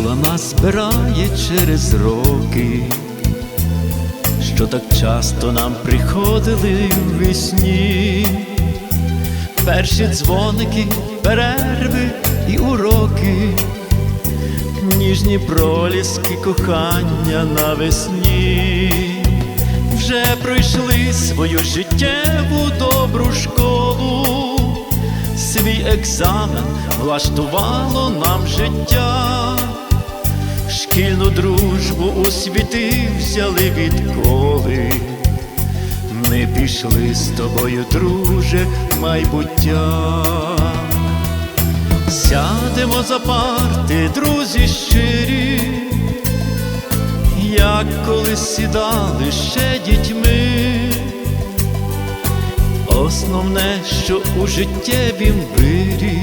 школа збирає через роки, що так часто нам приходили в. Перші дзвоники, перерви і уроки, ніжні проліски кохання навесні, вже пройшли свою життєву добру школу, свій екзамен влаштувало нам життя, шкільну дружбу у світи взяли відколи. Ми пішли з тобою, друже, майбуття. Сядемо за парти, друзі щирі, як колись сідали ще дітьми. Основне, що у життєвім вирі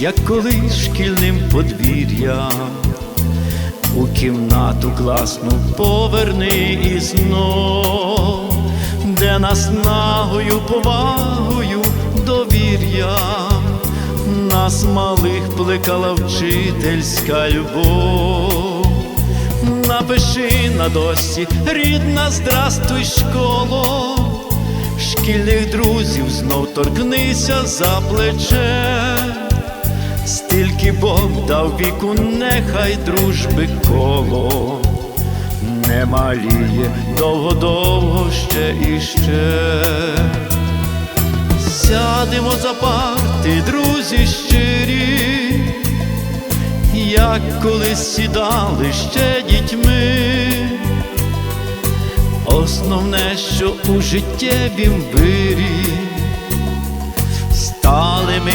як колись шкільним подвір'ям у кімнату класну поверни і знов, де нас нагою, повагою, довір'ям, нас малих плекала вчительська любов. Напиши на досі, рідна, здрастуй, школо, шкільних друзів знов торкнися за плече. Стільки Бог дав віку, нехай дружби коло не маліє довго-довго ще і ще. Сядемо за парти, друзі щирі, як колись сідали ще дітьми. Основне, що у життєвім вирі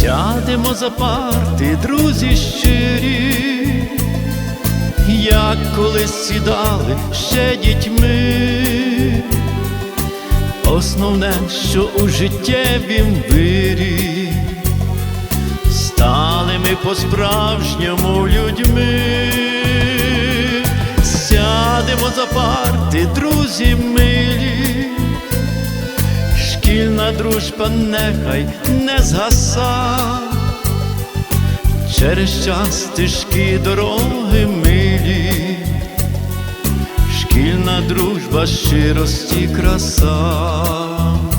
Сядемо за парти, друзі щирі, як колись сідали ще дітьми. Основне, що у життєвім вирі стали ми по-справжньому людьми. Сядемо за парти, друзі дружба нехай не згаса, через час стежки дороги милі, шкільна дружба щирості краса.